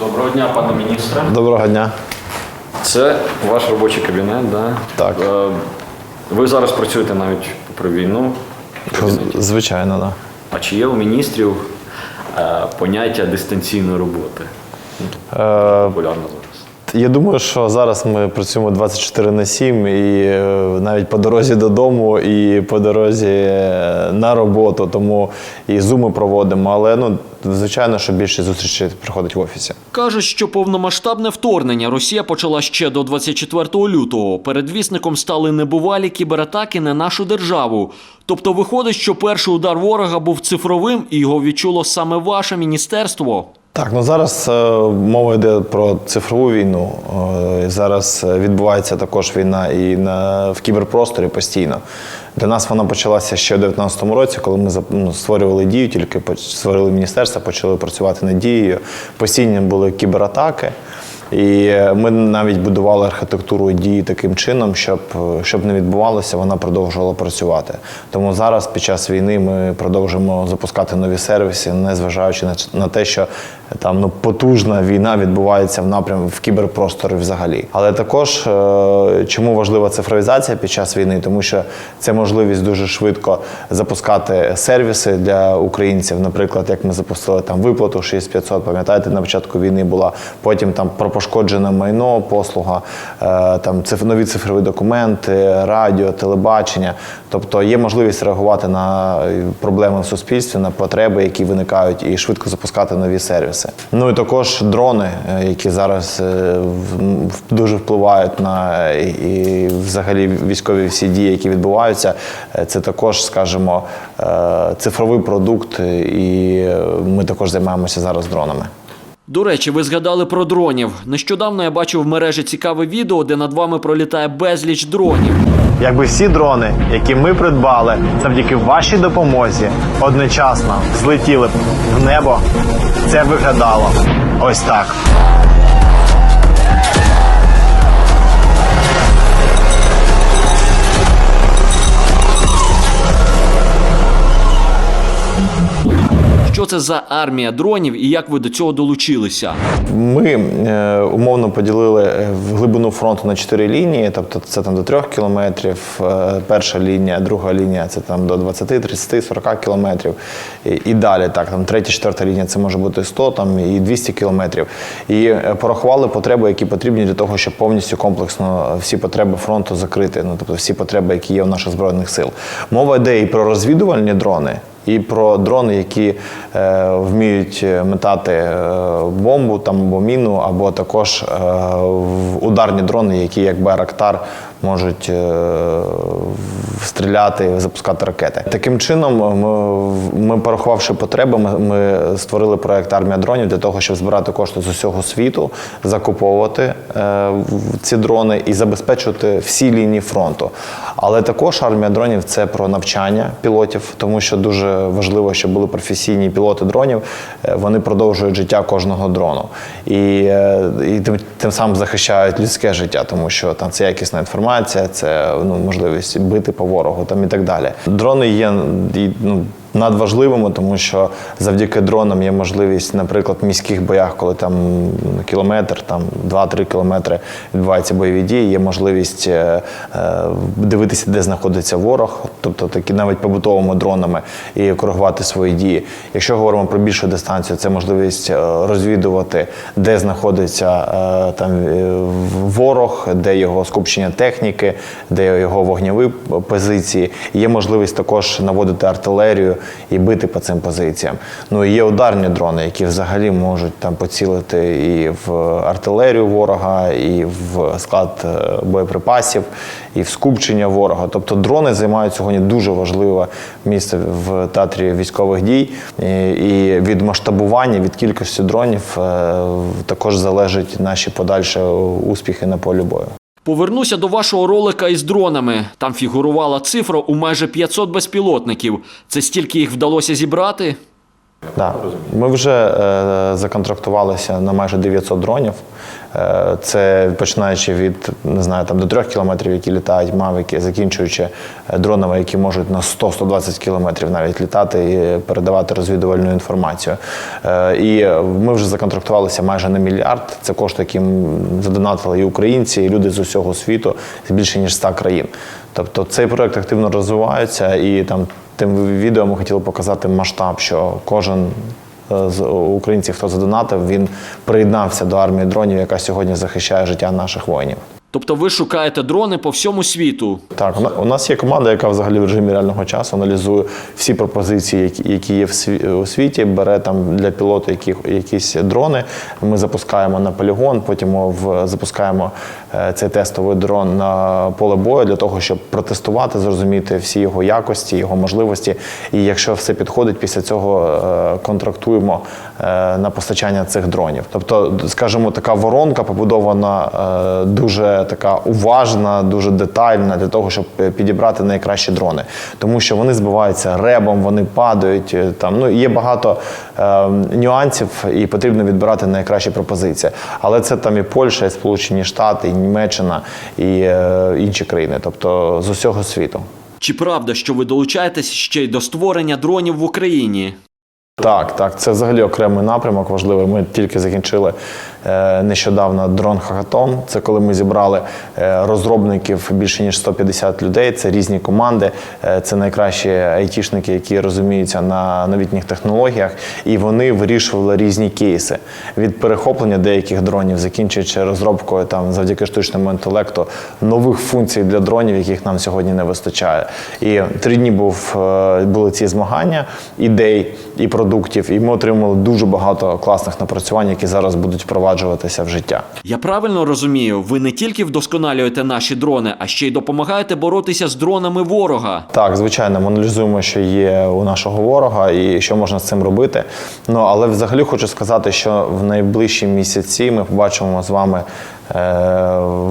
Доброго дня, пане міністре. Доброго дня. Це ваш робочий кабінет, да? Так. Е, Ви зараз працюєте навіть про війну. Звичайно, так. А чи є у міністрів е, поняття дистанційної роботи? Е, Популярно. Я думаю, що зараз ми працюємо 24 на 7 і е, навіть по дорозі додому, і по дорозі е, на роботу, тому і зуми проводимо. Але ну, звичайно, що більше зустрічей приходить в офісі. Кажуть, що повномасштабне вторгнення Росія почала ще до 24 лютого. Передвісником стали небувалі кібератаки на нашу державу. Тобто виходить, що перший удар ворога був цифровим, і його відчуло саме ваше міністерство. Так, ну зараз е, мова йде про цифрову війну. Е, зараз е, відбувається також війна і на, в кіберпросторі постійно. Для нас вона почалася ще у 2019 році, коли ми ну, створювали дію, тільки створили міністерство, почали працювати над дією. Постійно були кібератаки. І е, ми навіть будували архітектуру дії таким чином, щоб, е, щоб не відбувалося, вона продовжувала працювати. Тому зараз, під час війни, ми продовжуємо запускати нові сервіси, незважаючи на, на те, що е, там ну потужна війна відбувається в напрямку в кіберпросторі взагалі. Але також чому важлива цифровізація під час війни, тому що це можливість дуже швидко запускати сервіси для українців. Наприклад, як ми запустили там виплату 6500, пам'ятаєте, на початку війни була. Потім там про пошкоджене майно, послуга, е, там нові цифрові документи, радіо, телебачення. Тобто є можливість реагувати на е, проблеми в суспільстві, на потреби, які виникають, і швидко запускати нові сервіси. Ну і також дрони, е, які зараз дуже впливають на і взагалі військові всі дії, які відбуваються. Це також, скажімо, цифровий продукт, і ми також займаємося зараз дронами. До речі, ви згадали про дронів. Нещодавно я бачив в мережі цікаве відео, де над вами пролітає безліч дронів. Якби всі дрони, які ми придбали завдяки вашій допомозі, одночасно злетіли б в небо, це виглядало ось так. Це за армія дронів і як ви до цього долучилися? Ми е, умовно поділили е, в глибину фронту на чотири лінії, тобто це там до трьох кілометрів. е, Перша лінія, друга лінія це там до 20, 30, 40 кілометрів. І, і далі так, там третя, четверта лінія це може бути 100 там, і 200 кілометрів. І е, порахували потреби, які потрібні для того, щоб повністю комплексно всі потреби фронту закрити. Ну тобто всі потреби, які є у наших збройних сил. Мова йде і про розвідувальні дрони. І про дрони, які е, вміють е, метати е, бомбу там або міну, або також е, ударні дрони, які як Байрактар можуть е, стріляти, запускати ракети. Таким чином, ми, ми порахувавши потреби, ми, ми створили проект Армія дронів для того, щоб збирати кошти з усього світу, закуповувати е, ці дрони і забезпечувати всі лінії фронту. Але також армія дронів це про навчання пілотів, тому що дуже важливо, щоб були професійні пілоти дронів. Е, Вони продовжують життя кожного дрону і, е, і тим, тим самим захищають людське життя, тому що там це якісна інформація, це ну, можливість бити по ворогу там і так далі. Дрони є ну, надважливими, тому що завдяки дронам є можливість, наприклад, в міських боях, коли там кілометр, там 2-3 кілометри відбуваються бойові дії, є можливість е, е, дивитися, де знаходиться ворог, тобто такі навіть побутовими дронами, і коригувати свої дії. Якщо говоримо про більшу дистанцію, це можливість е, розвідувати, де знаходиться е, там е, ворог, де його скупчення техніки, де його вогневі позиції. Є можливість також наводити артилерію і бити по цим позиціям. Ну і є ударні дрони, які взагалі можуть там поцілити і в артилерію ворога, і в склад е, боєприпасів, і в скупчення ворога. Тобто дрони займають сьогодні дуже важливе місце в театрі військових дій. І, від масштабування, від кількості дронів е, також залежать наші подальші успіхи на полі бою. Повернуся до вашого ролика із дронами. Там фігурувала цифра у майже 500 безпілотників. Це стільки їх вдалося зібрати? Да. Ми вже е, законтрактувалися на майже 900 дронів. Е, це починаючи від не знаю, там, до 3 кілометрів, які літають мавики, закінчуючи е, дронами, які можуть на 100-120 кілометрів навіть літати і передавати розвідувальну інформацію. Е, і ми вже законтрактувалися майже на мільярд. Це кошти, які задонатили і українці, і люди з усього світу з більше ніж 100 країн. Тобто цей проект активно розвивається, і там тим відео ми хотіли показати масштаб, що кожен е, з українців, хто задонатив, він приєднався до армії дронів, яка сьогодні захищає життя наших воїнів. Тобто ви шукаєте дрони по всьому світу. Так, у нас є команда, яка взагалі в режимі реального часу аналізує всі пропозиції, які, є у світі, бере там для пілоту які, якісь дрони. Ми запускаємо на полігон, потім в, запускаємо е, цей тестовий дрон на поле бою для того, щоб протестувати, зрозуміти всі його якості, його можливості. І якщо все підходить, після цього е, контрактуємо на постачання цих дронів. Тобто, скажімо, така воронка побудована е, дуже така уважна, дуже детальна для того, щоб е, підібрати найкращі дрони, тому що вони збиваються ребом, вони падають. е, Там ну є багато е, нюансів, і потрібно відбирати найкращі пропозиції. Але це там і Польща, і Сполучені Штати, і Німеччина, і е, інші країни, тобто з усього світу. Чи правда, що ви долучаєтесь ще й до створення дронів в Україні? Так, так, це взагалі окремий напрямок важливий. Ми тільки закінчили нещодавно дрон Хагатон. Це коли ми зібрали е, розробників більше ніж 150 людей. Це різні команди, е, це найкращі айтішники, які розуміються на новітніх технологіях, і вони вирішували різні кейси від перехоплення деяких дронів, закінчуючи розробкою там завдяки штучному інтелекту нових функцій для дронів, яких нам сьогодні не вистачає. І три дні був е, були ці змагання ідей і продуктів, і ми отримали дуже багато класних напрацювань, які зараз будуть впроваджуватися в життя. Я правильно розумію, ви не тільки вдосконалюєте наші дрони, а ще й допомагаєте боротися з дронами ворога. Так, звичайно, ми аналізуємо, що є у нашого ворога і що можна з цим робити. Ну але взагалі хочу сказати, що в найближчі місяці ми побачимо з вами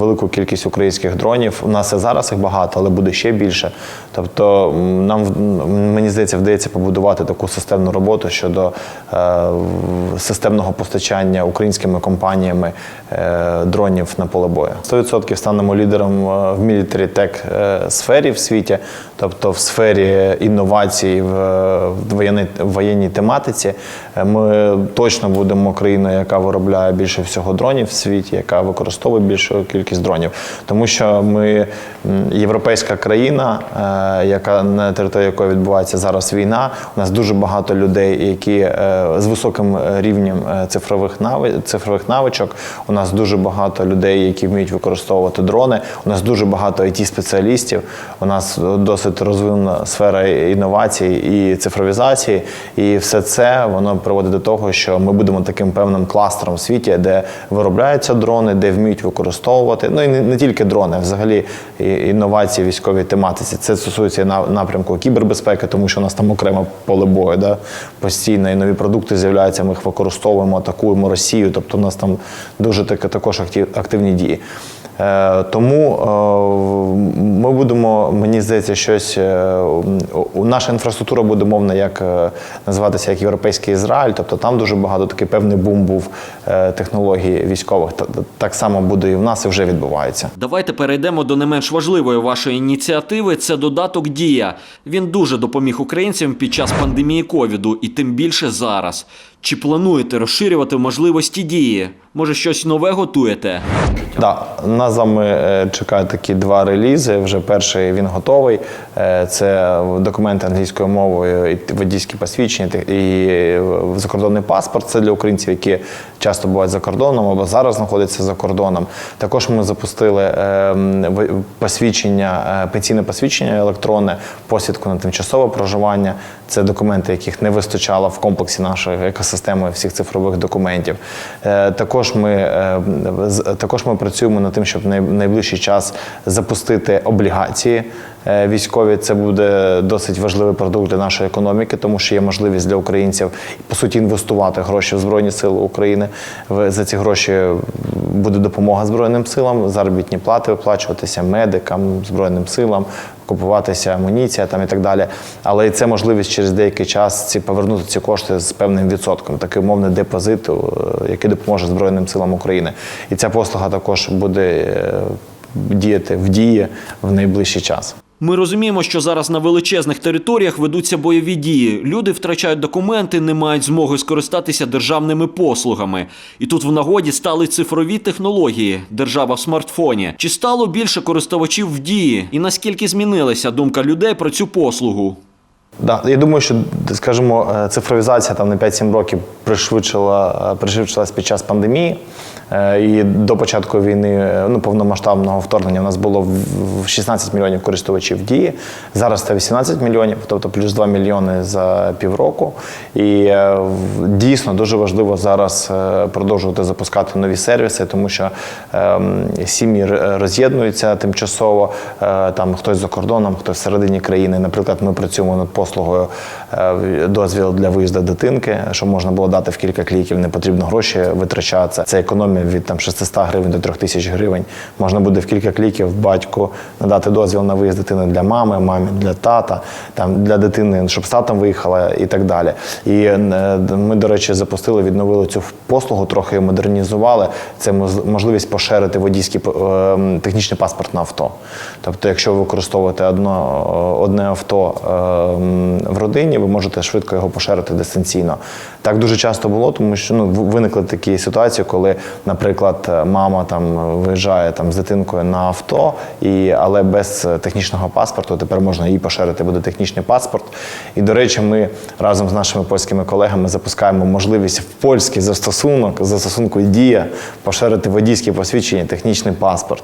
велику кількість українських дронів. У нас і зараз їх багато, але буде ще більше. Тобто, нам мені здається, вдається побудувати таку системну роботу щодо е, системного постачання українськими компаніями е, дронів на поле бою. 100% станемо лідером е, в military tech е, сфері в світі, тобто в сфері інновацій в, е, воєнній, воєнній тематиці. Е, Ми точно будемо країною, яка виробляє більше всього дронів в світі, яка використовує більшу кількість дронів, тому що ми європейська країна, е, яка на території якої відбувається зараз війна. У нас дуже багато людей, які е, з високим е, рівнем е, цифрових нави, цифрових навичок. У нас дуже багато людей, які вміють використовувати дрони. У нас дуже багато it спеціалістів. У нас е, досить розвинена сфера інновацій і цифровізації. І все це воно приводить до того, що ми будемо таким певним кластером в світі, де виробляються дрони, де вміють використовувати. Ну і не, не тільки дрони, взагалі інновації військовій тематиці. Це стосується напрямку кібербезпеки, тому що у нас там окреме поле бою, да? постійно і нові продукти з'являються. Ми їх використовуємо, атакуємо Росію. Тобто, у нас там дуже таке також актив- активні дії. Е, Тому е, ми будемо, мені здається, щось е, наша інфраструктура буде мовна, як називатися як європейський Ізраїль. Тобто там дуже багато такий певний бум був технологій військових. Та- та- Так само буде і в нас, і вже відбувається. Давайте перейдемо до не менш важливої вашої ініціативи. Це додаток Дія. Він дуже допоміг українцям під час пандемії ковіду, і тим більше зараз. Чи плануєте розширювати можливості дії? Може, щось нове готуєте? Да, нас з е, чекають такі два релізи. Вже перший він готовий. Е, Це документи англійською мовою, і водійські посвідчення і е, закордонний паспорт. Це для українців, які часто бувають за кордоном або зараз знаходяться за кордоном. Також ми запустили посвідчення, пенсійне посвідчення електронне, посвідку на тимчасове проживання. Це документи, яких не вистачало в комплексі нашої екосистеми всіх цифрових документів. Е, Також ми, е, також ми працюємо над тим, щоб в найближчий час запустити облігації військові. Це буде досить важливий продукт для нашої економіки, тому що є можливість для українців по суті інвестувати гроші в Збройні Сили України. За ці гроші буде допомога Збройним силам, заробітні плати виплачуватися медикам, Збройним силам. Купуватися амуніція там і так далі, але і це можливість через деякий час ці повернути ці кошти з певним відсотком, такий умовний депозит, е, який допоможе Збройним силам України. І ця послуга також буде е, діяти в дії в найближчий час. Ми розуміємо, що зараз на величезних територіях ведуться бойові дії. Люди втрачають документи, не мають змоги скористатися державними послугами. І тут в нагоді стали цифрові технології, держава в смартфоні. Чи стало більше користувачів в дії? І наскільки змінилася думка людей про цю послугу? Да, я думаю, що скажімо, е, цифровізація там на 5-7 років пришвидшила, е, пришвидшилась під час пандемії. Е, І до початку війни, е, ну повномасштабного вторгнення, у нас було в- в 16 мільйонів користувачів дії. Зараз це 18 мільйонів, тобто плюс 2 мільйони за півроку. І е, дійсно дуже важливо зараз продовжувати запускати нові сервіси, тому що ем, сім'ї роз'єднуються тимчасово. Там хтось за кордоном, хтось всередині країни. Наприклад, ми працюємо над послугою дозвіл для виїзду дитинки, щоб можна було дати в кілька кліків, не потрібно гроші витрачатися. Це економія від там 600 гривень до 3000 гривень. Можна буде в кілька кліків батьку надати дозвіл на виїзд дитини для мами, мамі для тата, там для дитини, щоб з татом виїхала і так далі. І е, ми, до речі, запустили, відновили цю послугу, трохи модернізували. Це можливість поширити водійський е, технічний паспорт на авто. Тобто, якщо ви використовуєте одно, одне авто е, в родині, ви можете швидко його поширити дистанційно. Так дуже часто було, тому що ну, виникли такі ситуації, коли, наприклад, мама там виїжджає там з дитинкою на авто, і, але без е, технічного паспорту тепер можна їй поширити буде технічний паспорт. І, до речі, ми разом з нашими польськими колегами запускаємо можливість в польський застосунок, застосунку Дія поширити водійське посвідчення, технічний паспорт.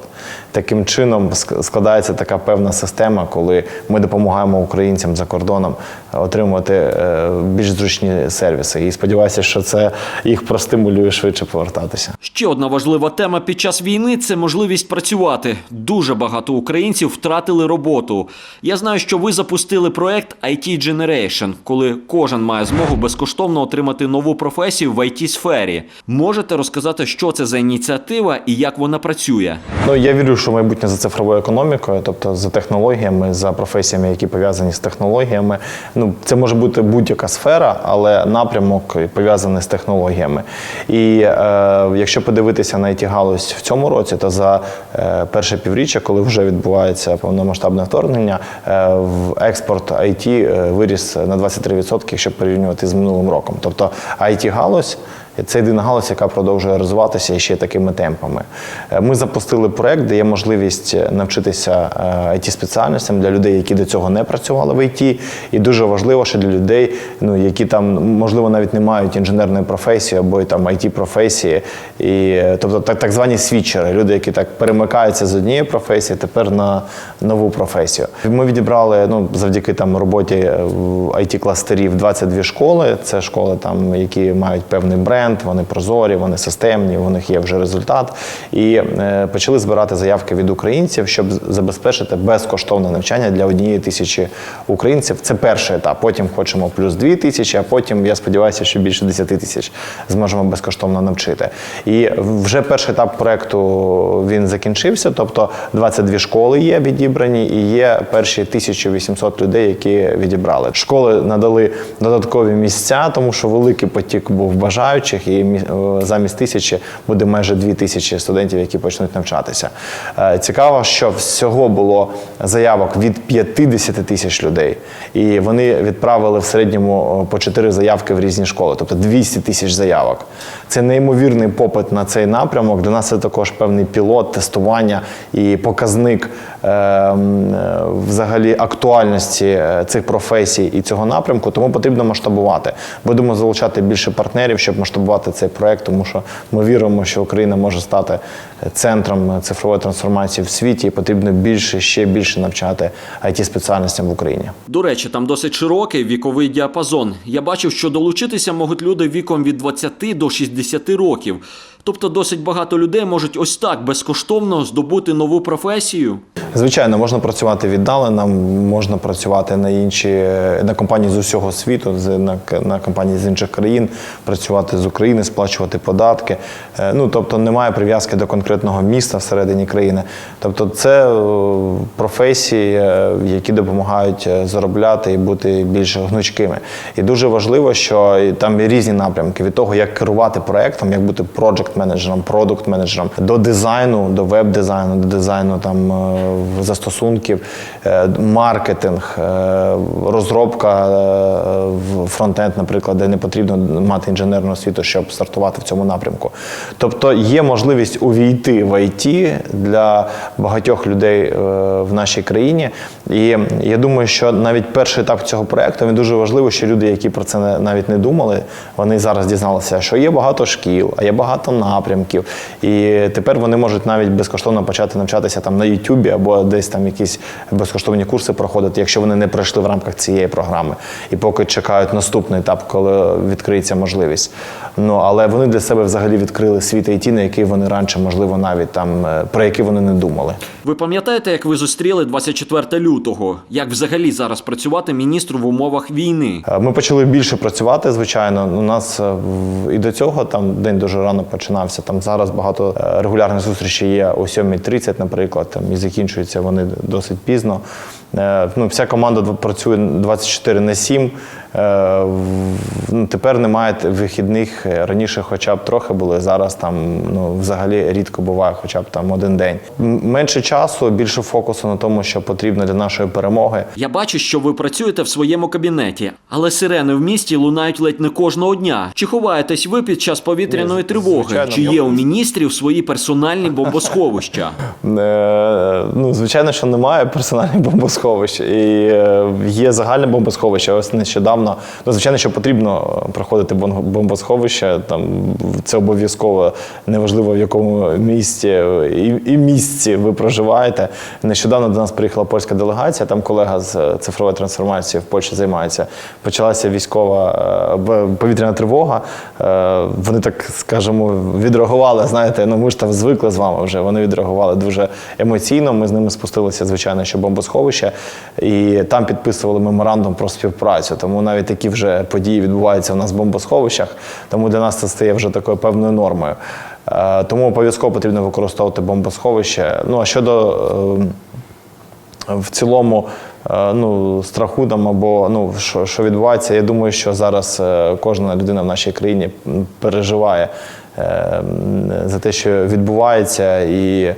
Таким чином складається така певна система, коли ми допомагаємо українцям за кордоном отримувати е, більш зручні сервіси. І сподіваюся, що це їх простимулює швидше повертатися. Ще одна важлива тема під час війни це можливість працювати. Дуже багато українців втратили роботу. Я знаю, що ви запустили проект IT Generation, коли кожен має змогу безкоштовно отримати нову професію в it сфері Можете розказати, що це за ініціатива і як вона працює? Ну я вірю, що майбутнє за цифровою економікою, тобто за технологіями, за професіями, які пов'язані з технологіями. Ну це може бути будь-яка сфера, але напрямок пов'язаний з технологіями. І е, якщо подивитися на it галузь в цьому році, то за е, перше півріччя, коли вже відбувається повномасштабне вторгнення, е, в експорт IT е, виріс на 23%, якщо порівнювати з минулим роком. Тобто it галузь це єдина галузь, яка продовжує розвиватися ще такими темпами. Е, Ми запустили проект, де є можливість навчитися it спеціальностям для людей, які до цього не працювали в IT. І дуже важливо, що для людей, ну які там можливо навіть не мають інженерної професії або там it професії, і е, тобто так, так звані свідчери, люди, які так перемикаються з однієї професії, тепер на нову професію. Ми відібрали ну завдяки там роботі it кластерів 22 школи. Це школи, там які мають певний бренд, вони прозорі, вони системні, у них є вже результат. І е, почали збирати заявки від українців, щоб забезпечити безкоштовне навчання для однієї тисячі українців. Це перший етап. Потім хочемо плюс дві тисячі, а потім я сподіваюся, що більше 10 тисяч зможемо безкоштовно навчити. І вже перший етап проекту він закінчився. Тобто 22 школи є відібрані, і є перші 1800 людей, які відібрали. Школи надали додаткові місця, тому що великий потік був бажаючих, і е, замість тисячі буде майже дві тисячі студентів, які почнуть навчатися. Е, Цікаво, що всього було заявок від 50 тисяч людей, і вони відправили в середньому по 4 заявки в різні школи, тобто 200 тисяч заявок. Це неймовірний попит на цей напрямок. Для нас це також певний пілот, тестування і показник взагалі актуальності е, цих професій і цього напрямку. Тому потрібно масштабувати. Будемо залучати більше партнерів, щоб масштабувати цей проект, тому що ми віримо, що Україна може стати центром цифрової трансформації в світі, і потрібно більше ще більше навчати it спеціальностям в Україні. До речі, там досить широкий віковий діапазон. Я бачив, що долучитися можуть люди віком від 20 до 60 років. Тобто досить багато людей можуть ось так безкоштовно здобути нову професію. Звичайно, можна працювати віддалено, можна працювати на інші на компанії з усього світу, з- на, на компанії з інших країн, працювати з України, сплачувати податки. Е, Ну тобто немає прив'язки до конкретного міста всередині країни. Тобто, це е, професії, е, які допомагають е, заробляти і бути більш гнучкими. І дуже важливо, що там є різні напрямки від того, як керувати проектом, як бути проджект-менеджером, продукт-менеджером, до дизайну, до веб-дизайну, до дизайну там застосунків, маркетинг, розробка в фронтенд, наприклад, де не потрібно мати інженерну освіту, щоб стартувати в цьому напрямку. Тобто є можливість увійти в IT для багатьох людей е, в нашій країні. І я думаю, що навіть перший етап цього проекту він дуже важливо, що люди, які про це навіть не думали, вони зараз дізналися, що є багато шкіл, а є багато напрямків. І тепер вони можуть навіть безкоштовно почати навчатися там на Ютубі або десь там якісь безкоштовні курси проходити, якщо вони не пройшли в рамках цієї програми. І поки чекають наступний етап, коли відкриється можливість. Ну але вони для себе взагалі відкрили світ IT, на який вони раніше, можливо, навіть там е, про який вони не думали. Ви пам'ятаєте, як ви зустріли 24 лютого? Як взагалі зараз працювати міністру в умовах війни? Е, Ми почали більше працювати, звичайно. У нас е, і до цього там день дуже рано починався. Там зараз багато регулярних зустрічей є о 7.30, наприклад, там, і закінчуються вони досить пізно. Ну, вся команда працює 24 на 7. Е, ну, Тепер немає вихідних. Е, Раніше хоча б трохи були, зараз там ну, взагалі рідко буває, хоча б там один день. Менше часу, більше фокусу на тому, що потрібно для нашої перемоги. Я бачу, що ви працюєте в своєму кабінеті, але сирени в місті лунають ледь не кожного дня. Чи ховаєтесь ви під час повітряної Ні, тривоги? звичайно. Чи є у міністрів свої персональні бомбосховища? Е, Ну, звичайно, що немає персональних бомбосховищ. І є загальне бомбосховище. Ось нещодавно. Ну, звичайно, що потрібно проходити бомбосховище. Там це обов'язково неважливо в якому місті і, і місці ви проживаєте. Нещодавно до нас приїхала польська делегація. Там колега з е, цифрової трансформації в Польщі займається. Почалася військова е, повітряна тривога. Е, Вони так скажімо, відреагували. Знаєте, ну ми ж там звикли з вами вже. Вони відреагували дуже емоційно. Ми з ними спустилися, звичайно, що бомбосховище, і там підписували меморандум про співпрацю. Тому навіть такі вже події відбуваються у нас в бомбосховищах. Тому для нас це стає вже такою певною нормою. Е, Тому обов'язково потрібно використовувати бомбосховище. Ну а щодо е, в цілому е, ну, страху там або ну, що, що відбувається, я думаю, що зараз кожна людина в нашій країні переживає за те, що відбувається, і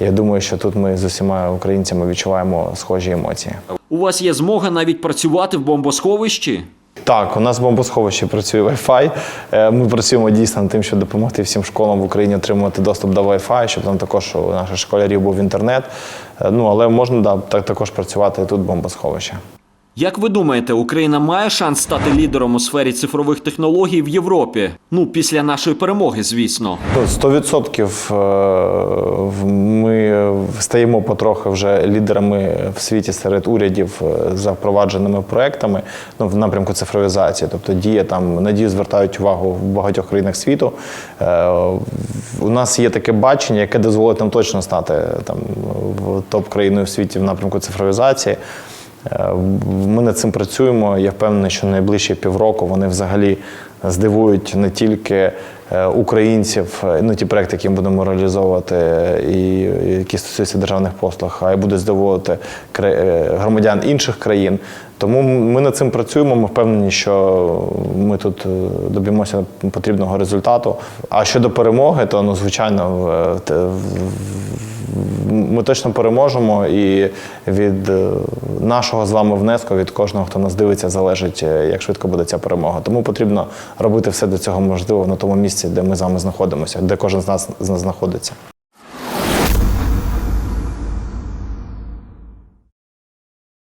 я думаю, що тут ми з усіма українцями відчуваємо схожі емоції. У вас є змога навіть працювати в бомбосховищі? Так, у нас в бомбосховищі працює Wi-Fi. Е, Ми працюємо дійсно над тим, щоб допомогти всім школам в Україні отримувати доступ до Wi-Fi, щоб там також у наших школярів був інтернет. Е, Ну але можна да, так також працювати тут в бомбосховищі. Як ви думаєте, Україна має шанс стати лідером у сфері цифрових технологій в Європі? Ну, після нашої перемоги, звісно. Сто відсотків е, ми стаємо потрохи вже лідерами в світі серед урядів е, за впровадженими проектами ну, в напрямку цифровізації. Тобто дія там на дію звертають увагу в багатьох країнах світу. Е, У нас є таке бачення, яке дозволить нам точно стати там в топ-країною в світі в напрямку цифровізації. Е, Ми над цим працюємо. Я впевнений, що найближчі півроку вони взагалі здивують не тільки е, українців, е, ну ті проекти, які ми будемо реалізовувати, і які стосуються державних послуг, а й будуть здивувати громадян інших країн. Тому ми над цим працюємо. Ми впевнені, що ми тут е, доб'ємося потрібного результату. А щодо перемоги, то ну звичайно е, ми точно переможемо, і від е, нашого з вами внеску, від кожного, хто нас дивиться, залежить, як швидко буде ця перемога. Тому потрібно робити все до цього можливо на тому місці, де ми з вами знаходимося, де кожен з нас знаходиться.